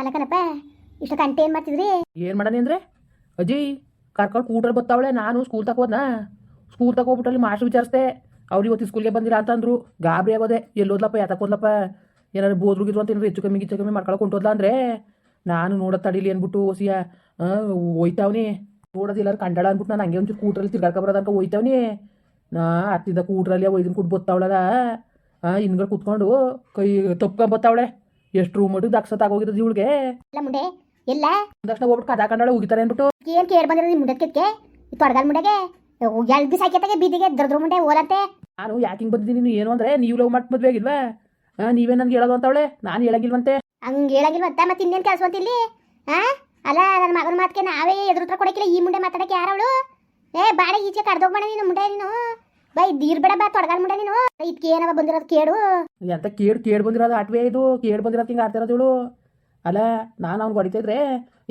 ಅಲ್ಲ ಕಣಪ್ಪ ಇಷ್ಟು ಗಂಟೆ ಏನು ಮಾಡ್ತಿದ್ರಿ? ಏನು ಮಾಡೋಣ ಅಂದರೆ? ಅಜ್ಜಿ, ಕರ್ಕೊಂಡು ಕೂಟ್ರಲ್ಲಿ ಬತ್ತಾವಳೆ, ನಾನು ಸ್ಕೂಲ್ ತಗೋದ್ನಾ ಸ್ಕೂಲ್ ತಗೋಬಿಟ್ಟು ಅಲ್ಲಿ ಮಾಸ್ಟ್ ವಿಚಾರಿಸ್ದೆ, ಅವ್ರು ಇವತ್ತು ಸ್ಕೂಲ್ಗೆ ಬಂದಿಲ್ಲ ಅಂತಂದ್ರು, ಗಾಬರಿ ಆಗೋದೆ ಎಲ್ಲೋದ್ಲಪ್ಪ ಯಾತಕ್ಕೋದ್ಲಪ್ಪ ಏನಾದ್ರು ಬೋದ್ರುಗಿದ್ರು ಅಂತ ಏನಾದ್ರು ಹೆಚ್ಚು ಕಮ್ಮಿ ಹೆಚ್ಚು ಕಮ್ಮಿ ಮಾಡ್ಕೊಳಕ್ಕೆ ಹೊಂಟೋದ್ಲ ಅಂದರೆ? ನಾನು ನೋಡೋ ತಡೀಲಿ ಅಂದ್ಬಿಟ್ಟು ಓಸಿಯ ಹೋಯ್ತಾವ್ನಿ. ನೋಡೋದಿಲ್ಲ ಕಂಡಳ ಅಂದ್ಬಿಟ್ಟು ನಾನು ಹಂಗೆ ಒಂಚೂರು ಕೂಟ್ರಲ್ಲಿ ತಿರ್ಗಾಡ್ಕ ಬರೋದಂಕ ಹೋಯ್ತಾವ್ನಿ. ನಾ ಅತ್ತಿದ್ದ ಕೂಟ್ರಲ್ಲಿ ಒಯ್ದಿನ ಕುಟ್ ಬತ್ತಾವಳಲ್ಲ. ಹಿಂದ್ಗಡೆ ಕುತ್ಕೊಂಡು ಕೈ ತಪ್ಕೊಂಬತ್ತಾವಳೆ ಎಷ್ಟು ರೂಮ್ ಮಟ್ಟಿಗೆ ದಕ್ಷತ ಆಗೋಗಿರೋದು ಇವಳಿಗೆ? ಅಲ್ಲ ಮುಂಡೆ ಎಲ್ಲ ತಕ್ಷಣ ಹೋಗ್ಬಿಟ್ಟು ಕದ ಕಂಡಾಳೆ ಹೋಗಿತಾರೆ ಅಂದ್ಬಿಟ್ಟು. ಏನ್ ಕೇಳಿ ಬಂದಿರೋದು ನಿಮ್ಮ ಮುಂಡಕ್ಕೆ ತೊಡಗಲ್ ಮುಂಡಗೆ? ಎಲ್ ದಿವಸ ಹಾಕ್ಯತಾಗೆ ಬೀದಿಗೆ ದ್ರದ್ರ ಮುಂಡೆ ಓಲತ್ತೆ ನಾನು ಯಾಕೆ ಹಿಂಗೆ ಬಂದಿದ್ದೀನಿ ನೀನು ಏನು ಅಂದ್ರೆ ನೀವು ಲವ್ ಮಾಡಿ ಮದುವೆ ಆಗಿಲ್ವಾ? ನೀವೇ ನನ್ಗೆ ಹೇಳೋದು ಅಂತವಳೆ ನಾನು ಹೇಳಂಗಿಲ್ವಂತೆ. ಹಂಗೆ ಹೇಳಂಗಿಲ್ವಂತ ಮತ್ತೆ ಇನ್ನೇನು ಕೆಲಸ ಅಂತಿಲ್ಲಿ? ಹಾ ಅಲ್ಲ ನನ್ನ ಮಗನ ಮಾತಿಗೆ ನಾವೇ ಎದುರು ಹತ್ರ ಕೊಡಕ್ಕಿಲ್ಲ ಈ ಮುಂಡೆ ಮಾತಾಡಕ್ಕೆ ಯಾರವಳು ಏ ಬಾಡ ಈಚೆ ಕಡ್ದೋಗ್ಬೇಡ ನೀನು ಮುಂಡೆ ನೀನು. ಬೈ ದೀರ್ಬೇಡ ಬಾ ತೊಡಗಾಲ್ ಮುಂಡೆ ನೀನು. ಇದಕ್ಕೆ ಏನವ ಬಂದಿರೋದು ಕೇಳು. ಎಂತ ಕೇಳು ಕೇಳಿ ಬಂದಿರೋದು ಆಟವೇ ಇದು ಕೇಳಿ ಬಂದಿರೋದು ಹಿಂಗೆ ಆಡ್ತಿರೋದು ಇವಳು. ಅಲ್ಲ, ನಾನು ಅವ್ನಿಗೆ ಹೊಡಿತಾ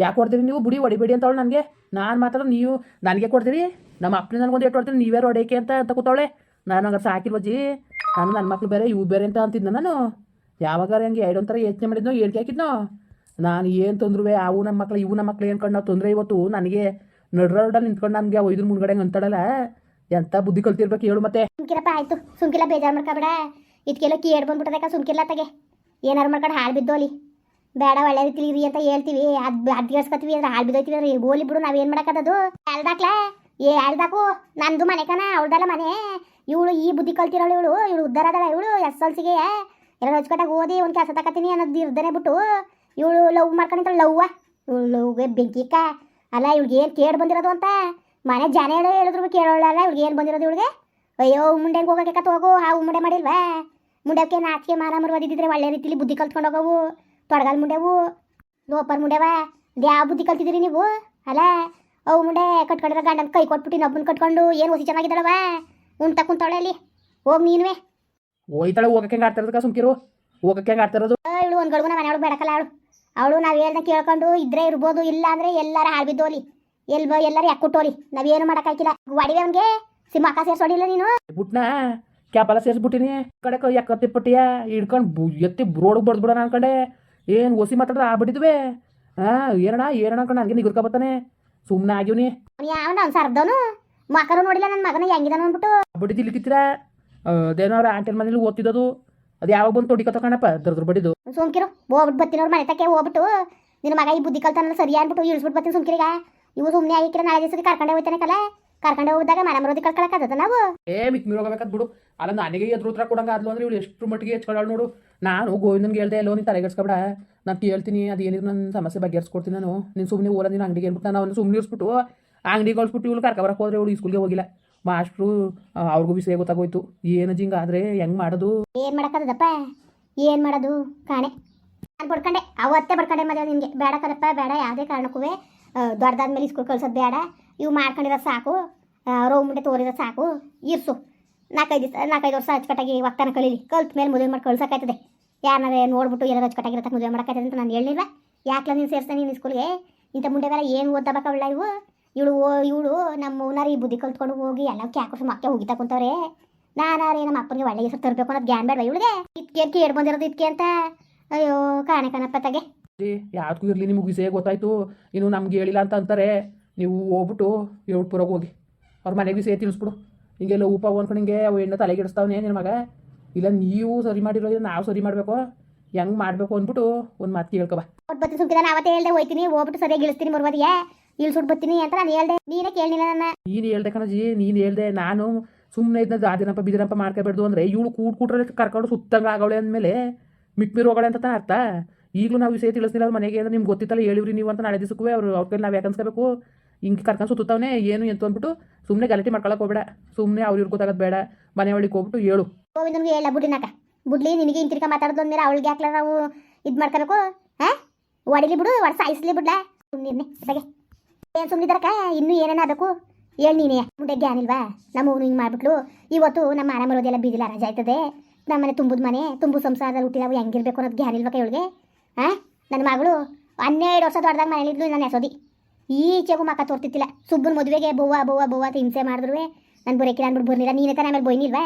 ಯಾಕೆ ಕೊಡ್ತೀರಿ ನೀವು? ಬುಡಿ ಹೊಡಿಬೇಡಿ ಅಂತ ಅವಳು ನನಗೆ. ನಾನು ಮಾತ್ರ ನೀವು, ನನಗೆ ಕೊಡ್ತೀರಿ? ನಮ್ಮ ಅಪ್ಪನ ನನಗೊಂದು ಏಟು ಹೊಡ್ತೀನಿ, ನೀವೇ ಹೊಡೆಯಕ್ಕೆ ಅಂತ ಅಂತ ನಾನು ಹಂಗಾರೆ ಜಿ ನಾನು ನನ್ನ ಮಕ್ಳು ಬೇರೆ ಇವು ಬೇರೆ ಅಂತ ಅಂತಿದ್ನ ನಾನು. ಯಾವಾಗಾರ ಹಂಗೆ ಒಂಥರ ಯೋಚನೆ ಮಾಡಿದ್ನೋ ಹೇಳ್ಕೆ ಹಾಕಿದ್ನೋ? ನಾನು ಏನು ತೊಂದ್ರೆ ಅವು ನಮ್ಮ ಮಕ್ಳು, ಇವು ನಮ್ಮ ಮಕ್ಳು ಏನು ನಾವು ತೊಂದರೆ ಇವತ್ತು? ನನಗೆ ನಡ್ರೋಡಲ್ಲಿ ನಿಂತ್ಕೊಂಡು ನನಗೆ ಇದ್ರ ಮುಂದ್ಗಡೆ ಹಂಗೆ ಅಂತಾಡಲ್ಲ ಎಂಥ ಬುದ್ಧಿ ಕಲ್ತಿರ್ಬೇಕು ಹೇಳು ಮತ್ತೆ. ಸುಮ್ಕಿರಪ್ಪ, ಆಯ್ತು. ಸುಮ್ಕಿಲ್ಲ, ಬೇಜಾರು ಮಾಡ್ಕೊಬೇಡ ಇದಕ್ಕೆಲ್ಲ ಕೇಳ್ ಬಂದ್ಬಿಟ್ಟದಕ್ಕ ಸುಮ್ಕಿಲ್ಲ ತಗೆ. ಏನಾರು ಮಾಡ್ಕೊಂಡು ಹಾಳು ಬಿದ್ದು ಅಲ್ಲಿ ಬೇಡ ಒಳ್ಳೆ ರೀತಿಲಿ ಇರಿ ಅಂತ ಹೇಳ್ತೀವಿ. ಅದ್ ಅದ್ಗೇಳ್ಸ್ಕೊತೀವಿ ಅಂದ್ರೆ ಹಾಳು ಬಿದ್ದೋಯ್ತೀವಿ ಅಂದ್ರೆ ಗೋಲಿ ಬಿಡು ನಾವೇನು ಮಾಡಕ್ಕದದು ಹೇಳ್ದಾಕ್ಲ ಏ ಹೇಳ್ದಾಕು ನಂದು ಮನೆ ಕಣ ಮನೆ. ಇವಳು ಈ ಬುದ್ಧಿ ಕಲ್ತಿರೋಳು ಇವಳು. ಇವಳು ಉದ್ದಾರ ಅದಳ ಇವಳು, ಎಸ್ ಎಲ್ ಸಿಗೆ. ಎಲ್ಲ ಅಚ್ಚುಕಟ್ಟಾಗಿ ಓದಿ ಒಂದು ಕೆಲಸ ತಕತೀನಿ ಅನ್ನೋದು ಇರ್ದನೆ ಬಿಟ್ಟು ಇವಳು ಲವ್ ಮಾಡ್ಕೊಂಡಿದ್ದಾಳೆ ಲವ್ವ. ಇವಳು ಲವ್ಗೆ ಬೆಂಕಿಕ ಅಲ್ಲ ಇವ್ಳಿಗೆ ಏನು ಕೇಡ್ ಬಂದಿರೋದು ಅಂತ? ಮನೆ ಜನ ಹೇಳೋ ಹೇಳಿದ್ರು ಕೇಳೋಳಲ್ಲ ಇವ್ಳಿಗೆ ಏನು ಬಂದಿರೋದು ಇವಳಿಗೆ ಅಯ್ಯೋ ಮುಂಡೆಗೆ ಹೋಗಕ್ಕೆ ಕತ್ ಹೋಗು ಆ ಮುಂಡೆ ಮಾಡಿಲ್ವಾ? ಮುಂಡಕ್ಕೆ ನಾಚಿಕೆ ಮಾನ ಮರುವದಿದ್ರೆ ಒಳ್ಳೆ ರೀತಿಲಿ ಬುದ್ಧಿ ಕಲ್ತ್ಕೊಂಡು ಹೋಗವು ತೊಡಗಲ್ ಮುಂಡೆವು. ಲೋಪರ್ ಮುಂಡೆವಾ ಯಾವ ಬುದ್ಧಿ ಕಲ್ತಿದ್ದೀರಿ ನೀವು? ಅಲ್ಲ ಅವು ಮುಂಡೆ ಕಟ್ಕೊಂಡಿರೋ ಗಂಡನ ಕೈ ಕೊಟ್ಬಿಟ್ಟು ನಬ್ಬನ್ ಕಟ್ಕೊಂಡು ಏನು ಹೊಸಿ ಚೆನ್ನಾಗಿದ್ದಾಳವಾ ಉಂಟ ಕುಂತವಳೆ ಅಲ್ಲಿ. ಹೋಗಿ ನೀನುವೆ. ಹೋಯ್ತಾಳೆ ಹೋಗಕ್ಕೆ ಹೆಂಗೆ ಆಡ್ತಿರೋದಕ್ಕ ಸುಮ್ಕಿರು ಹೋಗಕ್ಕೆ ಹೆಂಗೆ ಆಡ್ತಿರೋದು? ಇವಳು ಒಂದು ಮನೆ ಮನೆಯೊಳಗೆ ಬೇಡಕಲ್ಲ ಅವಳು. ಅವಳು ನಾವು ಹೇಳ್ದ ಕೇಳ್ಕೊಂಡು ಇದ್ರೆ ಇರ್ಬೋದು ಇಲ್ಲ ಅಂದ್ರೆ ಎಲ್ಲಾರ ಹಾಳು ಬಿದ್ದೋಲಿ. ಎಲ್ ಯಾಕೆ ಕೊಟ್ಟೋರಿ? ನಾವೇನು ಮಾಡೋಕ್ಕಾಗಿಲ್ಲ ಒಡಿವೆ ಅವನಿಗೆ ಸಿಂಹ ಸೇರ್ಸೋಡಿಲ್ಲ ನೀನು? ಬಿಟ್ನ ಕ್ಯಾಪಲ್ಲ ಸೇರಿಸ್ಬಿಟ್ಟಿನಿ. ಕಡೆ ಯಾಕೆ ಕತ್ತಿಪಟ್ಟಿಯ ಪಟ್ಟಿಯ? ಹಿಡ್ಕೊಂಡು ಎತ್ತಿ ರೋಡ್ಗೆ ಬಡ್ದ್ಬಿಡೋಣ ಅನ್ಕೊಂಡೆ. ಏನು ಓಸಿ ಮಾತಾಡಿದ್ರೆ ಆಗ್ಬಿಟ್ಟಿದ್ವಿ ಹಾಂ ಏನಣ್ಣ ಏನಣ್ಣ ಅನ್ಕೊಂಡು ನನಗೆ ನಿಗುರ್ಕ ಬರ್ತಾನೆ ಸುಮ್ಮನೆ ಆಗಿವ್ನಿ. ಯಾವನ ಅವ್ನು ಸರ್ದವನು? ಮಕರು ನೋಡಿಲ್ಲ ನನ್ನ ಮಗನ ಹೆಂಗಿದಾನ ಅಂದ್ಬಿಟ್ಟು. ಬಡಿದು ಇಲ್ಲಿ ಕಿತ್ತಿರ? ಅದೇನೋ ಅವ್ರ ಆಂಟಿನ ಮನೇಲಿ ಓದ್ತಿದ್ದದು. ಅದು ಯಾವಾಗ ಬಂದು ತೊಡಿಕೋತ ಕಣಪ್ಪ ದರ್ದ್ರ ಬಡಿದು. ಸುಮ್ಕಿರು ಹೋಗ್ಬಿಟ್ಟು ಬರ್ತೀನಿ ಅವ್ರ ಮನೆ ತಕ್ಕೆ ಹೋಗ್ಬಿಟ್ಟು. ನಿನ್ನ ಮಗ ಈ ಬುದ್ಧಿ ಕಲ್ತಾನಲ್ಲ ಸರಿ ಅಂದ್ಬಿಟ್ಟು ಇಳಿಸ್ಬಿಟ್ಟು ಬರ್ತೀನಿ ಸುಮ್ಕಿರಿಗ. ಇವು ಸುಮ್ಮನೆ ಆಗಿಕ್ಕಿರ ನಾಳೆ ದಿವಸಕ್ಕೆ ಕರ್ಕೊಂಡೆ ಹೋಗ್ತಾನೆ ಕಲೆ. ಕರ್ಕೊಂಡೆ ಹೋದಾಗ ಮನೆ ಮರೋದಿ ಕಳ್ಕೊಳಕ್ಕದ ನಾವು? ಏ ಮಿಕ್ ಹೋಗ್ಬೇಕಾದ್ ಬಿಡು. ಅಲ್ಲ ನನಗೆ ಎದುರು ಉತ್ತರ ಕೊಡಂಗ ಆದ್ಲು ಅಂದ್ರೆ ಇವಳು ಎಷ್ಟು ಮಟ್ಟಿಗೆ ಹೆಚ್ಕೊಳ್ಳೋಳು ನೋಡು. ನಾನು ಗೋವಿಂದನ್ಗೆ ಹೇಳ್ದೆ ಎಲ್ಲೋ ನೀನು ತಲೆಗೆಡ್ಸ್ಕೊಬೇಡ. ನಾನು ಕೇಳ್ತೀನಿ ಅದು ಏನಿದ್ರು ನನ್ನ ಸಮಸ್ಯೆ ಬಗೆಹರಿಸ್ಕೊಡ್ತೀನಿ ನಾನು. ನೀನು ಸುಮ್ಮನೆ ಓಲ ನೀನು ಅಂಗಡಿಗೆ ಹೇಳ್ಬಿಟ್ಟು ನಾನು ಅವನು ಸುಮ್ಮನೆ ಇರಿಸ್ಬಿಟ್ಟು ಅಂಗಡಿಗೆ ಕಳ್ಸ್ಬಿಟ್ಟು ಇವಳು ಕರ್ಕೊಬರಕ್ಕೆ ಹೋದ್ರೆ ಇವಳು ಸ್ಕೂಲ್ಗೆ ಹೋಗಿಲ್ಲ. ಮಾಸ್ಟ್ರು ಅವ್ರಿಗೂ ವಿಷಯ ಗೊತ್ತಾಗೋಯ್ತು. ಏನು ಜಿಂಗ ಆದರೆ ಹೆಂಗೆ ಮಾಡೋದು? ಏನು ಮಾಡಕ್ಕದಪ್ಪ ಏನು ಮಾಡೋದು? ಕಾಣೆ. ನಾನು ಬಡ್ಕಂಡೆ ಅವತ್ತೇ ಬಡ್ಕಂಡೆ ಮದುವೆ ನಿಮಗೆ ಬೇಡ ಕರಪ್ಪ ಬೇಡ ಯಾವುದೇ ಕಾರಣಕ್ಕೂ. ದೊಡ್ಡದಾದ್ಮೇಲೆ ಸ್ಕೂಲ್ ಕಳ್ಸೋದು ಬೇಡ. ಇವು ಮಾಡ್ಕೊಂಡಿರೋ ಸಾಕು. ರೋ ಮುಂಡೆ ತೋರಿರೋ ಸಾಕು. ಇರ್ಸು. ನಾಲ್ಕೈದು ನಾಲ್ಕೈದು ವರ್ಷ ಅಚ್ಚುಕಟ್ಟಾಗಿ ಒಕ್ತಾನ ಕಳೀಲಿ. ಕಲ್ತ ಮೇಲೆ ಮದುವೆ ಮಾಡಿ ಕಳ್ಸೋಕ್ಕಾಯ್ತದೆ. ಯಾರನ್ನೇ ನೋಡ್ಬಿಟ್ಟು ಏನಾರು ಅಚ್ಚುಕಟ್ಟಾಗಿರತ್ತೆ ಮದುವೆ ಮಾಡೋಕ್ಕಾಯ್ತದೆ ಅಂತ ನಾನು ಹೇಳಿಲ್ವ? ಯಾಕೆ ನೀನು ಸೇರ್ಸ್ತಾನೆ ನೀನು ಸ್ಕೂಲ್ಗೆ ಇಂಥ ಮುಂಡೆವೆಲ್ಲ ಏನು ಓದಬೇಕವಳ ಇವು ಇವಳು ಇವಳು ನಮ್ಮ ಊನಾರ ಈ ಬುದ್ಧಿ ಕಲ್ತ್ಕೊಂಡು ಹೋಗಿ ಎಲ್ಲ ಕ್ಯಾಕೋಸು ಮಕ್ಕ ಹೋಗಿತಾ ಕುಂತವ್ರೆ. ನಾನಾರೇ ನಮ್ಮ ಅಪ್ಪನಿಗೆ ಒಳ್ಳೆ ಹೆಸರು ತರಬೇಕು ಅನ್ನೋದು ಗ್ಯಾನ್ ಬೇಡ ಇವಳಿಗೆ? ಇದಕ್ಕೆ ಕೇಳಿ ಬಂದಿರೋದು ಇದಕ್ಕೆ ಅಂತ? ಅಯ್ಯೋ, ಕಾಣೆ ಕಣಪ್ಪ ತಗೆ. ಯಾವ್ದಕ್ಕೂ ಇರಲಿ ನಿಮಗೆ ವಿಷಯ ಗೊತ್ತಾಯ್ತು ಇನ್ನು ನಮ್ಗೆ ಹೇಳಿಲ್ಲ ಅಂತ ಅಂತಾರೆ ನೀವು ಹೋಗ್ಬಿಟ್ಟು ಬರೋಕೆ ಹೋಗಿ. ಅವ್ರ ಮನೆಗೆ ವಿಷಯ ತಿಳಿಸ್ಬಿಡು. ಹಿಂಗೆಲ್ಲ ಉಪ ಅನ್ಕೊಂಡು ಹಿಂಗೆ ಅವು ಹೆಣ್ಣು ತಲೆಗೆಡಿಸ್ತಾವನೇ ನಿನ್ನ ಮಗ. ಇಲ್ಲ ನೀವು ಸರಿ ಮಾಡಿರೋ ಇಲ್ಲ ನಾವು ಸರಿ ಮಾಡಬೇಕು. ಹೆಂಗೆ ಮಾಡಬೇಕು ಅಂದ್ಬಿಟ್ಟು ಒಂದು ಮಾತು ಕೇಳ್ಕೊಬ ಒಟ್ಟು ಬತ್ತಿ ಸುಮ್ಕಿದ ಅವತ್ತೇ ಹೇಳ್ದೆ ಹೋಯ್ತೀನಿ ಹೋಗ್ಬಿಟ್ಟು ಸರಿಯಾಗಿ ಇಳಿಸ್ತೀನಿ ಇಲ್ಲಿ ಸುಟ್ ಬರ್ತೀನಿ ಅಂತ ನಾನು ಹೇಳ್ದೆ ನೀನೇ ಕೇಳಲಿಲ್ಲ ನನ್ನ. ನೀನು ಹೇಳ್ದೆ ಕಣಜಿ ನೀನು ಹೇಳ್ದೆ ನಾನು ಸುಮ್ಮನೆ ಇದ್ದ ಆದಿನಪ್ಪ ಬಿದಿರಪ್ಪ ಮಾಡ್ಕೋಬೇಡ್ದು ಅಂದರೆ ಇವಳು ಕೂಡ್ ಕೂಟ್ರಲ್ಲಿ ಕರ್ಕೊಂಡು ಸುತ್ತಂಗೆ ಆಗವಳೆ ಅಂದಮೇಲೆ ಮಿಕ್ಮಿರ್ ಹೋಗಳೆ ಅಂತ ಅರ್ಥ? ಈಗಲೂ ನಾವು ವಿಷಯ ತಿಳಿಸ್ಲಿಲ್ಲ ಮನೆಗೆ ಅಂದ್ರೆ ನಿಮ್ಗೆ ಗೊತ್ತಿತ್ತಲ್ಲ, ಹೇಳಿವ್ರಿ ನೀವು ಅಂತ ನಾಳೆ ದಿವಸಕ್ಕೂ ಅವ್ರು ಅವ್ರ ಕೈಲಿ ನಾವು ಯಾಕೆ ಅನ್ಸ್ಕೋಬೇಕು? ಹಿಂಗೆ ಕರ್ಕೊಂಡು ಸುತ್ತಾವನೆ ಏನು ಎಂತ ಅಂದ್ಬಿಟ್ಟು ಸುಮ್ಮನೆ ಗಲಾಟೆ ಮಾಡ್ಕೊಳಕ್ಕೆ ಹೋಗ್ಬೇಡ. ಸುಮ್ಮನೆ ಅವ್ರು ಗೊತ್ತಾಗೋದು ಬೇಡ. ಮನೆ ಒಳಗೆ ಹೋಗ್ಬಿಟ್ಟು ಹೇಳು. ಗೋವಿಂದನ್ಗೆ ಹೇಳ ಬುಡ್ಲಿನಾಕ ಬುಡ್ಲಿ, ನಿನಗೆ ಹಿಂತಿರ್ಕ ಮಾತಾಡೋದು ಅಂದ್ಮೇಲೆ ಅವಳಿಗೆ ಯಾಕೆ ನಾವು ಇದು ಮಾಡ್ಕೋಬೇಕು ಹಾಂ? ಒಡಿಲಿ ಬಿಡು, ಒಡ್ಸ ಸಾಯಿಸ್ಲಿ ಬಿಡ್ಲ. ಸುಮ್ಮನೆ ಬಗೆ ಏನು ಸುಮ್ಮನಿದ್ದಾರಕ್ಕ ಇನ್ನೂ ಏನೇನ ಆಗಬೇಕು ಹೇಳಿ ನೀನೇ, ಮುಂದೆ ಜ್ಞಾನ ಇಲ್ವಾ? ನಮ್ಮ ಅವನು ಹಿಂಗೆ ಮಾಡ್ಬಿಟ್ಲು. ಇವತ್ತು ನಮ್ಮ ಮನೆ ಮರೋದೆಲ್ಲ ಬೀದಿಲ್ಲ ರಜಾ ಆಯ್ತದೆ. ನಮ್ಮ ಮನೆ ತುಂಬುದ ಮನೆ, ತುಂಬು ಸಂಸಾರದಲ್ಲಿ ಹುಟ್ಟಿದಾವು ಹೆಂಗಿರ್ಬೇಕು ಅನ್ನೋದು ಜ್ಞಾನ ಇಲ್ವಾ ಇವಳಿಗೆ? ಹಾಂ? ನನ್ನ ಮಗಳು ಹನ್ನೆರಡು ವರ್ಷ ದೊಡ್ಡದಾಗ ಮನೇಲಿದ್ಲು ನನ್ನ ಎಸೋದಿ ಈಚೆಗೂ ಮಕ್ಕ ತೋರ್ತಿತ್ತಿಲ್ಲ. ಸುಬ್ಬನ ಮದುವೆಗೆ ಬೋವಾ ಬೋವಾ ಬೋವಾ ಅಂತ ಹಿಂಸೆ ಮಾಡಿದ್ರು ನಾನು ಬರೋಕಿಲ್ಲ ಅಂದ್ಬಿಟ್ಟು ಬರ್ಲಿಲ್ಲ. ನೀನೇ ತಾನೇ ಆಮೇಲೆ ಬೈನಿಲ್ವಾ?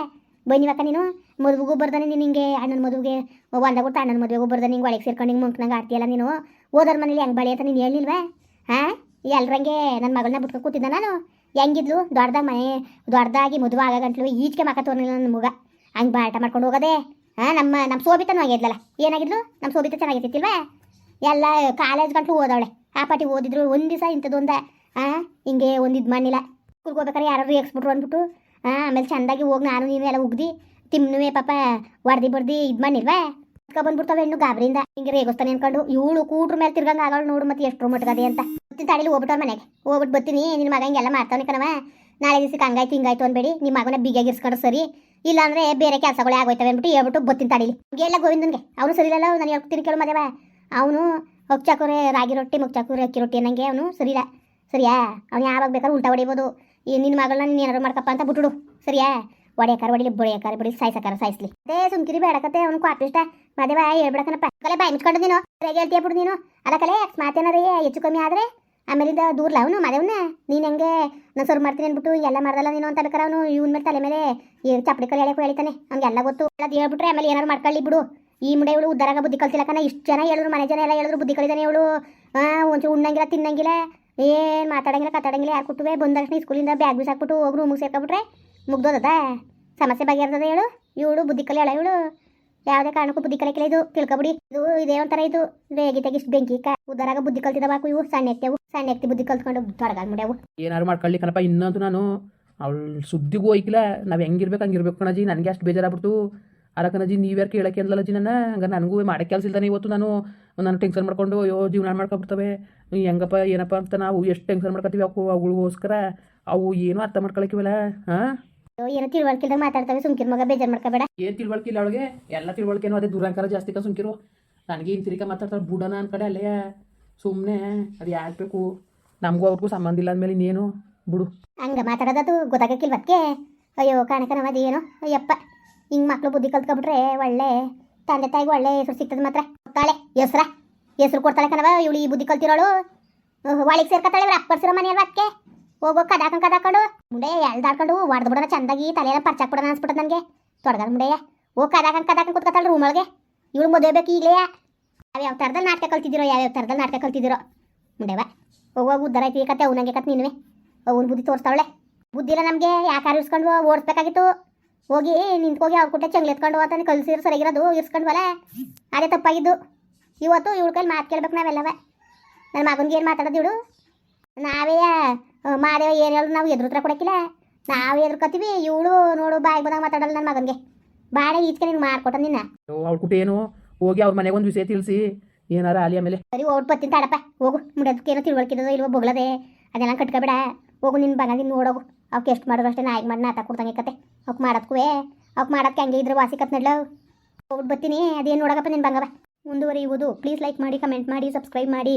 ಬೈನಿವಕ್ಕ ನೀನು? ಮದುವೆಗೂ ಬರ್ದಾನೆ ನೀನು ಹಿಂಗೆ. ಅಣ್ಣನ ಮದುವೆಗೆ ಒಂದಾಗ ಕೊಟ್ಟು ಅಣ್ಣನ ಮದುವೆಗೂ ಬರ್ದಾನೆ. ಹಿಂಗೆ ಒಳಗೆ ಸೇರ್ಕೊಂಡು ಹಿಂಗೆ ಮುಂಕ್ನಂಗೆ ಆಡ್ತೀಯಲ್ಲ ನೀನು? ಓದೋರ ಮನೇಲಿ ಹೆಂಗೆ ಬಳಿ ಅಂತ ನೀನು ಹೇಳಿಲ್ವಾ ಹಾಂ? ಎಲ್ರಂಗೆ ನನ್ನ ಮಗಳನ್ನ ಬಿಟ್ಕೊಂಡು ಕೂತಿದ್ದ ನಾನು? ಹೆಂಗಿದ್ಲು? ದೊಡ್ಡದಾಗ ಮನೆ, ದೊಡ್ಡದಾಗಿ ಮದುವೆ ಆಗ ಗಂಟ್ಲು ಈಚೆಗೆ ಮಕ್ಕ ತೋರ್ನಿಲ್ಲ ನನ್ನ ಮಗ. ಹಂಗೆ ಬಾಟ ಮಾಡ್ಕೊಂಡು ಹೋಗೋದೆ. ಹಾಂ ನಮ್ಮ ನಮ್ಮ ಸೋಬಿತನೂ ಆಗಿದ್ಲಲ್ಲ. ಏನಾಗಿದ್ಲು? ನಮ್ಮ ಸೋಬಿತ ಚೆನ್ನಾಗಿರ್ತಿತ್ತಿಲ್ವಾ? ಎಲ್ಲ ಕಾಲೇಜ್ ಗಂಟಲು ಓದವಳೆ. ಆ ಪಾಟಿ ಓದಿದ್ರು ಒಂದು ದಿವಸ ಇಂಥದ್ದೊಂದ ಹಾಂ ಹಿಂಗೆ ಒಂದಿದ್ದು ಮಣ್ಣಿಲ್ಲ. ಸ್ಕೂಲ್ಗೆ ಹೋಗ್ಬೇಕಾರೆ ಯಾರು ರೇಗಿಸ್ಬಿಟ್ರು ಅಂದ್ಬಿಟ್ಟು ಹಾಂ ಆಮೇಲೆ ಚೆಂದಾಗಿ ಹೋಗಿ ನಾನು ನೀನು ಎಲ್ಲ ಉಗ್ದಿ ತಿಮ್ಮನುವೆ ಪಾಪ ಹೊಡ್ದಿ ಬರ್ದಿ ಇದು ಮಾಡಿಲ್ವಾ ಬಂದ್ಬಿಡ್ತಾವೆ ಹೆಣ್ಣು ಗಾಬರಿಯಿಂದ. ಹಿಂಗೆ ರೇಗಿಸ್ತಾನೆ ಅನ್ಕೊಂಡು ಇವಳು ಕೂಟ್ರ ಮೇಲೆ ತಿರ್ಗಂಗೆ ಆಗವಳು ನೋಡು ಮತ್ತೆ ಎಷ್ಟು ಮಟ್ಗದೆ ಅಂತ. ಬರ್ತೀನಿ ತಾಡಿಲಿ ಹೋಗ್ಬಿಟ್ಟವ್ರ ಮನೆಗೆ. ಹೋಗ್ಬಿಟ್ಟು ಬರ್ತೀನಿ ನಿನ್ನ ಮಗ ಹಿಂಗೆಲ್ಲ ಮಾಡ್ತಾನೆ ಕಣವ ನಾಳೆ ದಿವಸಕ್ಕೆ ಹಂಗಾಯ್ತು, ಹಿಂಗಾಯ್ತು ಅನ್ಬೇಡಿ. ನಿಮ್ಮ ಮಗನ ಬಿಗಿಯಾಗಿರ್ಸ್ಕೊಂಡು ಸರಿ. ಇಲ್ಲಾಂದ್ರೆ ಬೇರೆ ಕೆಲಸಗಳೇ ಆಗೋಯ್ತವೆ ಅಂದ್ಬಿಟ್ಟು ಹೇಳ್ಬಿಟ್ಟು ಬತ್ತಿನ ತಾಡಿಲಿ. ಎಲ್ಲ ಗೋವಿಂದನ್ಗೆ. ಅವನು ಸರಿ ಇಲ್ಲ ನಾನು ಹೇಳ್ತೀನಿ ಕೇಳು ಮದೇವ. ಅವನು ಹೊಕ್ಚಾಕೋರೆ ರಾಗಿ ರೊಟ್ಟಿ, ಮುಕ್ಚಾಕೋರೆ ಅಕ್ಕಿ ರೊಟ್ಟಿ ಅನ್ನಂಗೆ ಅವನು ಸರಿಯಿಲ್ಲ. ಸರಿಯಾ? ಅವ್ನು ಯಾವಾಗ ಬೇಕಾದ್ರೂ ಉಲ್ಟಾ ಹೊಡಿಬೋದು. ಈ ನಿನ್ನ ಮಗಳನ್ನ ನೀನು ಏನಾದ್ರು ಮಾಡ್ಕಪ್ಪ ಅಂತ ಬಿಟ್ಬಿಡು ಸರಿಯಾ? ಒಡೆಯಕಾರ ಹೊಡಿಲಿ ಬೊಡೆಯಕಾರ ಬಡಿ ಸಾಯ್ಸಕಾರ ಸಾಯಿಸ್ಲಿ. ಅದೇ ಸುಮ್ಕಿರಿ ಬೇಡಕತ್ತೆ ಅವ್ನು ಕಾಪಿ ಇಷ್ಟ ಮದೇವ ಹೇಳ್ಬಿಡಕನಪ್ಪ ಕಲೆ ಬಾಯ್ ಮುಚ್ಕೊಂಡು ನೀನು. ರೇಗೆ ಹೇಳ್ತೀಯ ಬಿಡು ನೀನು. ಅದ ಕಲೆ ಮಾತೇನಾರೀ ಹೆಚ್ಚು ಕಮ್ಮಿ ಆದರೆ ಆಮೇಲಿಂದ ದೂರ್ಲ ಅವನು ಮದೇವ್ನ ನೀನು ಹೆಂಗೆ ನಾನು ಸರ್ ಮಾಡ್ತೀನಿ ಅಂದ್ಬಿಟ್ಟು, ಎಲ್ಲ ಮಾಡ್ದಲ್ಲ ನೀನು ಅಂತ ಬೇಕಾರೆ ಅವನು, ಇವನ್ ಮೇಲೆ ತಲೆ ಮೇಲೆ ಚಪ್ಪಡಿ ಕೈ ಹೇಳಕ್ಕೂ ಹೇಳ್ತಾನೆ ಅವ್ನಿಗೆಲ್ಲ ಗೊತ್ತು. ಅದು ಹೇಳ್ಬಿಟ್ರೆ ಆಮೇಲೆ ಏನಾರು ಮಾಡ್ಕೊಳ್ಳಿ ಬಿಡು. ಈ ಮುಂಡೆ ಇವಳು ಉದ್ದಾರಾಗ ಬುದ್ಧಿ ಕಲ್ತಿಲ್ಲ ಕಣ. ಇಷ್ಟು ಜನ ಹೇಳಿದ್ರು, ಮನೆ ಜನ ಎಲ್ಲ ಹೇಳಿದ್ರು ಬುದ್ಧಿ ಕಲಿತಾನೆ ಇವಳು. ಒಂಚೂರು ಉಣ್ಣಂಗಿಲ್ಲ, ತಿನ್ನಂಗಿಲ್ಲ. ಏನು ಮಾತಾಡಂಗಿಲ್ಲ ಕತ್ತಾಡಂಗಿಲ್ಲ ಯಾರು ಕೊಟ್ಟುವೆ? ಬಂದ ತಕ್ಷಣ ಸ್ಕೂಲಿಂದ ಬ್ಯಾಗ್ ಬಿಸಾಕ್ಬಿಟ್ಟು ಹೋಗಿ ರೂಮಿಗೆ ಸೇರ್ಕೊಬಿಟ್ರೆ ಮುಗ್ದೋದದ? ಸಮಸ್ಯೆ ಬಗೆಹರ್ತದೆ ಹೇಳು ಇವಳು ಬುದ್ಧಿ ಕಲಿ ಹೇಳ ಇವಳು? ಯಾವುದೇ ಕಾರಣಕ್ಕೂ ಬುದ್ಧಿ ಕಲಿಕಿಲ್ಲ ಇದು. ತಿಳ್ಕೊಬಿಡಿ. ಇದು ಇದೇ ಒಂಥರ ಇದು. ರೇಗಿ ತೆಗಿಷ್ಟು ಬೆಂಕಿ ಉದಾರಾಗ ಬುದ್ಧಿ ಕಲ್ತಿದ ಬಾಕು ಇವು. ಸಣ್ಣ ಎತ್ತೆವು. ಸಣ್ಣ ಎತ್ತಿ ಬುದ್ಧಿ ಕಲ್ತ್ಕೊಂಡು ತೊಡಗಾಲ್ ಮುಡ್ಯಾವು ಏನಾರು ಮಾಡ್ಕೊಳ್ಳಿ ಕಣಪ್ಪ ಇನ್ನಂತೂ ನಾನು ಅವಳು ಸುದ್ದಿಗೂ ಹೋಯ್ಕಿಲ್ಲ. ನಾವು ಹೆಂಗಿರ್ಬೇಕು, ಹಂಗಿರ್ಬೇಕು ಕಣಜಿ ನನಗೆ ಅಷ್ಟು ಬೇಜಾರಾಗ್ಬಿಡ್ತು. ಅರ ಕಣಜಿ ನೀವ್ಯಾರು ಕೇಳಕ್ಕೆ ಅಂದಲ್ಲ ಜಿ ನನ್ನ. ಹಂಗ ನನಗೂ ಮಾಡೋ ಕೆಲಸ ಇಲ್ದಾನೆ ಇವತ್ತು ನಾನು. ನಾನು ಟೆನ್ಷನ್ ಮಾಡ್ಕೊಂಡು, ಅಯ್ಯೋ, ಜೀವನ ಮಾಡ್ಕೊಬಿಡ್ತವೆ. ಹೆಂಗಪ್ಪ, ಏನಪ್ಪ ಅಂತ ನಾವು ಎಷ್ಟು ಟೆನ್ಷನ್ ಮಾಡ್ಕೊತೀವಿ ಅವು, ಅವುಗಳಿಗೋಸ್ಕರ. ಅವು ಏನೂ ಅರ್ಥ ಮಾಡ್ಕೊಳಕ್ಕಿವಲ್ಲ ಹಾಂ? ಏನೋ ತಿಳುವಳಿಕೆಲ್ದಾಗ ಮಾತಾಡ್ತಾವೆ ಸುಮ್ಕಿರ್ ಮಗ ಬೇಜಾರ್ ಮಾಡ್ಕೋಬೇಡ ಏನ್ ತಿಳುವಳಿಕೆ ಇಲ್ಲ ಅವಳಿಗೆ ಎಲ್ಲ ತಿಳುವಳಿಕೆನೂ ಅದೇ ದುರಂಕಾರ ಜಾಸ್ತಿ ಕಾ ಸುಮ್ಕಿರು. ನನಗೆ ಇನ್ ತಿರ್ಗ ಮಾತಾಡ್ತಾರೆ ಬುಡನ ಅನ್ ಕಡೆ ಅಲ್ಲೇ. ಸುಮ್ಮನೆ ಅದು ಯಾಕೆ ಬೇಕು? ನಮಗೂ ಅವ್ರಿಗೂ ಸಂಬಂಧ ಇಲ್ಲ ಅಂದಮೇಲೆ ಇನ್ನೇನು? ಬಿಡು. ಹಂಗ ಮಾತಾಡೋದದು ಗೊತ್ತಾಗಕ್ಕಿಲ್ವತ್ಕೆ ಅಯ್ಯೋ ಕಾಣಕನವ ಅದೇನು? ಅಯ್ಯಪ್ಪ ಹಿಂಗೆ ಮಕ್ಳು ಬುದ್ಧಿ ಕಲ್ತ್ಕೊಬಿಟ್ರೆ ಒಳ್ಳೆ ತಂದೆ ತಾಯಿಗೆ ಒಳ್ಳೆ ಹೆಸರು ಸಿಗ್ತದೆ ಮಾತ್ರ. ಕೊಡ್ತಾಳೆ ಹೆಸ್ರ. ಹೆಸ್ರು ಕೊಡ್ತಾಳೆ ಕಣವ ಇವಳು ಈ ಬುದ್ಧಿ ಕಲ್ತಿರೋಳು. ಒಳಗೆ ಸೇರ್ಕೊತಾಳೆ ಇವ್ರು ಅಪ್ಪರ್ಸಿರೋ ಅಲ್ವಾ ಅದಕ್ಕೆ ಹೋಗೋ ಕದಾಕಂಡ್ ಕದಾಕೊಂಡು ಮುಂಡೆ ಎಳ್ದಾಡ್ಕೊಂಡು ಹೊಡೆದು ಬಿಡೋಣ, ಚಂದಾಗಿ ತಲೆಯೆಲ್ಲ ಪರ್ಚಾಕ್ ಬಿಡೋಣ ಅನ್ಸ್ಬಿಟ್ಟದ ನನಗೆ. ತೊಡಗಲ್ ಮುಂಡೆಯ ಹೋಗಿ ಕದಾಕಂಡ್ ಕದಾಕಂಡ್ ಕೂತ್ಕೊತಾಳೆ ರೂಮೊಳಗೆ ಇವಳು ಮದುವೆ ಬೇಕು ಈಗಲೇ. ಯಾವ್ಯಾವ ಥರದಲ್ಲಿ ನಾಟಕ ಕಲ್ತಿದ್ದೀರೋ ಯಾವ್ಯಾವ ಥರದಲ್ಲಿ ನಾಟಕ ಕಲ್ತಿದ್ದೀರೋ. ಮುಂಡೆವ ಹೋಗುವಾಗ ಉದ್ದಾರ ಐತಿ ಕತೆ ಅವನಂಗೆ ಕತ್ ನೀನುವೆ. ಅವ್ನ ಬುದ್ಧಿ ತೋರಿಸ್ತಾವಳೆ. ಬುದ್ಧಿ ಇಲ್ಲ ನಮಗೆ ಯಾಕಾರ ಇರ್ಸ್ಕೊಂಡು ಓಡಿಸ್ಬೇಕಾಗಿತ್ತು. ಹೋಗಿ ನಿಂತ್ಕೋಗಿ ಅವ್ರ ಕುಟ್ಟೆ ಚಂಗ್ಲಿ ಎತ್ಕೊಂಡು ಹೋಗ್ತಾನೆ ಕಲ್ಸಿರೋ ಸರಿಗಿರೋದು ಇರ್ಸ್ಕೊಂಡ್ವಲ್ಲ ಅದೇ ತಪ್ಪಾಗಿದ್ದು. ಇವತ್ತು ಇವಳ ಕೈಲಿ ಮಾತು ಕೇಳ್ಬೇಕು ನಾವೆಲ್ಲವ. ನನ್ನ ಮಗನಿಗೆ ಏನು ಮಾತಾಡೋದು ಇವಳು? ನಾವೇ ಮಾದೇವ ಏನು ಹೇಳಿದ್ರು ನಾವು ಎದುರು ಹತ್ರ ಕೊಡಕ್ಕಿಲ್ಲ. ನಾವು ಎದುರ್ಕೋತೀವಿ ಇವಳು ನೋಡು ಬಾಯಿಗೆ ಬಂದಾಗ ಮಾತಾಡಲ್ಲ ನನ್ನ ಮಗನಿಗೆ. ಬಾಳೆ ಈಚೆ ನಿನ್ಗೆ ಮಾಡ್ಕೊಟ್ಟ ನಿನ್ನ. ಅವ್ಳು ಕುಟ ಏನು? ಹೋಗಿ ಅವ್ರ ಮನೆಗೆ ಒಂದು ವಿಷಯ ತಿಳಿಸಿ. ಏನಾರ ಆಲಿ ಮೇಲೆ ಸರಿ ಓಟ್ ಬತ್ತೀನಿ ತಾಡಪ್ಪ. ಹೋಗು ಮುಡದಕ್ಕೇನೋ ತಿಳ್ವಳ್ಕಿದ್ದೋ ಇಲ್ವೋ ಬೊಗಳದೆ ಅದೆಲ್ಲ ಕಟ್ಕೊಬೇಡ. ಹೋಗು ನಿನ್ನ ಬಂಗ ನೀನು ನೋಡೋಗು. ಅವಕ್ಕೆ ಎಷ್ಟು ಮಾಡೋದು ಅಷ್ಟೇ ನಾಯಿಗೆ ಮಾಡಿ ನಾತ ಕೊಡ್ತಂಗೆ ಕತೆ. ಅವಕ್ಕೆ ಮಾಡೋದಕ್ಕೂ ಅವಕ್ಕೆ ಮಾಡೋದಕ್ಕೆ ಹಂಗೆ ಇದ್ರೆ ವಾಸಿ ಕತ್ ನಡ್ಲವು ಹೋಗ್ಬಿಟ್ಟು ಬರ್ತೀನಿ. ಅದೇನು ನೋಡಕಪ್ಪ ನಿನ್ನ ಬಂಗವ? ಮುಂದುವರಿಯುವುದು. ಪ್ಲೀಸ್ ಲೈಕ್ ಮಾಡಿ ಕಮೆಂಟ್ ಮಾಡಿ ಸಬ್ಸ್ಕ್ರೈಬ್ ಮಾಡಿ.